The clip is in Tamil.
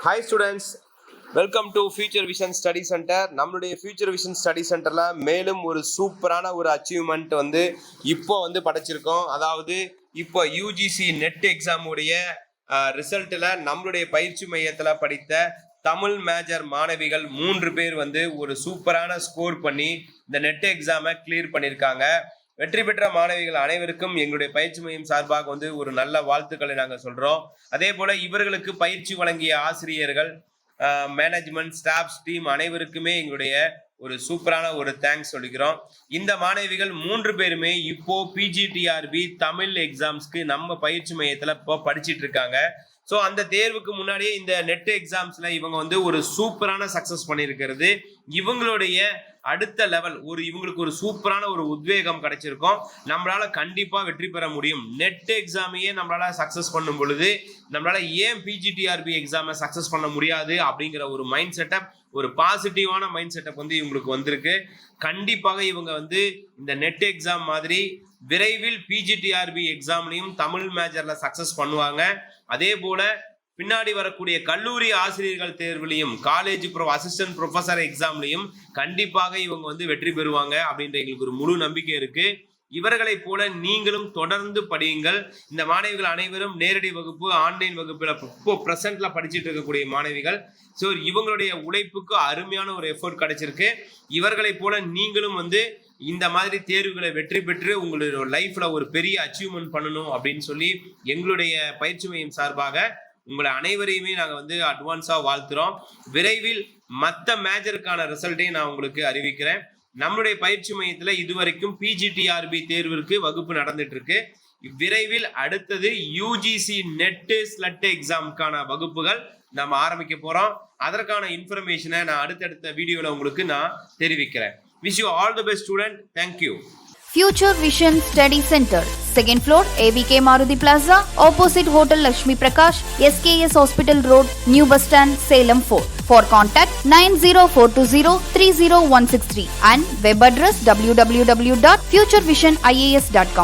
Hi students welcome to future vision study centre நம்மளுடைய ஃபியூச்சர் விஷன் ஸ்டடி சென்டரில் மேலும் ஒரு சூப்பரான ஒரு அச்சீவ்மெண்ட் வந்து இப்போ வந்து படைச்சிருக்கோம். அதாவது இப்போ யூஜிசி நெட் எக்ஸாமுடைய ரிசல்ட்டில் நம்மளுடைய பயிற்சி மையத்தில் படித்த தமிழ் மேஜர் மாணவிகள் மூன்று பேர் வந்து ஒரு சூப்பரான ஸ்கோர் பண்ணி இந்த நெட் எக்ஸாமை கிளியர் பண்ணியிருக்காங்க வெற்றி பெற்ற மாணவிகள் அனைவருக்கும் எங்களுடைய பயிற்சி மையம் சார்பாக வந்து ஒரு நல்ல வாழ்த்துக்களை நாங்கள் சொல்கிறோம் அதே போல் இவர்களுக்கு பயிற்சி வழங்கிய ஆசிரியர்கள் மேனேஜ்மெண்ட் ஸ்டாஃப்ஸ் டீம் அனைவருக்குமே எங்களுடைய ஒரு சூப்பரான ஒரு தேங்க்ஸ் சொல்லிக்கிறோம். இந்த மாணவிகள் மூன்று பேருமே இப்போ பிஜிடிஆர்பி தமிழ் எக்ஸாம்ஸ்க்கு நம்ம பயிற்சி மையத்தில் இப்போ படிச்சிட்டு இருக்காங்க. ஸோ அந்த தேர்வுக்கு முன்னாடியே இந்த நெட் எக்ஸாம்ஸ்ல இவங்க வந்து ஒரு சூப்பரான சக்சஸ் பண்ணியிருக்கிறது. இவங்களுடைய அடுத்த லெவல் ஒரு இவங்களுக்கு ஒரு சூப்பரான ஒரு உத்வேகம் கிடைச்சிருக்கும். நம்மளால கண்டிப்பா வெற்றி பெற முடியும். நெட் எக்ஸாமையே நம்மளால சக்சஸ் பண்ணும் பொழுது நம்மளால ஏன் பிஜிடிஆர்பி எக்ஸாமை சக்சஸ் பண்ண முடியாது அப்படிங்கிற ஒரு மைண்ட் செட்டப் ஒரு பாசிட்டிவான மைண்ட் செட்டப் வந்து இவங்களுக்கு வந்திருக்கு. கண்டிப்பாக இவங்க வந்து இந்த நெட் எக்ஸாம் மாதிரி விரைவில் பிஜிடிஆர்பி எக்ஸாம்லையும் தமிழ் மேஜரில் சக்ஸஸ் பண்ணுவாங்க. அதே போல பின்னாடி வரக்கூடிய கல்லூரி ஆசிரியர்கள் தேர்வுலையும் காலேஜ் ப்ரோ அசிஸ்டன்ட் ப்ரொஃபஸர் எக்ஸாம்லையும் கண்டிப்பாக இவங்க வந்து வெற்றி பெறுவாங்க அப்படின்ற எங்களுக்கு ஒரு முழு நம்பிக்கை இருக்கு. இவர்களை போல நீங்களும் தொடர்ந்து படியுங்கள். இந்த மாணவிகள் அனைவரும் நேரடி வகுப்பு ஆன்லைன் வகுப்பில் இப்போ ப்ரெசென்ட்ல படிச்சுட்டு இருக்கக்கூடிய மாணவிகள். ஸோ இவங்களுடைய உழைப்புக்கு அருமையான ஒரு எஃபோர்ட் கிடைச்சிருக்கு. இவர்களை போல நீங்களும் வந்து இந்த மாதிரி தேர்வுகளை வெற்றி பெற்று உங்களுடைய லைஃப்ல ஒரு பெரிய அச்சீவ்மெண்ட் பண்ணணும் அப்படின்னு சொல்லி எங்களுடைய பயிற்சி மையம் சார்பாக உங்களை அனைவரையுமே நாங்கள் வந்து அட்வான்ஸாக வாழ்த்துறோம். விரைவில் மற்ற மேஜருக்கான ரிசல்ட்டையும் நான் உங்களுக்கு அறிவிக்கிறேன். நம்மளுடைய பயிற்சி மையத்தில் இதுவரைக்கும் பிஜிடிஆர்பி தேர்விற்கு வகுப்பு நடந்துட்டு இருக்கு விரைவில் அடுத்தது யூஜிசி நெட்டு ஸ்லட் எக்ஸாமுக்கான வகுப்புகள் நம்ம ஆரம்பிக்க போகிறோம் அதற்கான இன்ஃபர்மேஷனை நான் அடுத்தடுத்த வீடியோவில் உங்களுக்கு நான் தெரிவிக்கிறேன். Wish you all the best, student. Thank you. Future Vision Study Center, second floor, ABK Maruti Plaza, opposite Hotel Lakshmi Prakash, SKS Hospital Road, New Bus Stand, Salem 4. For contact 90420-30163 and web address www.futurevisionias.com.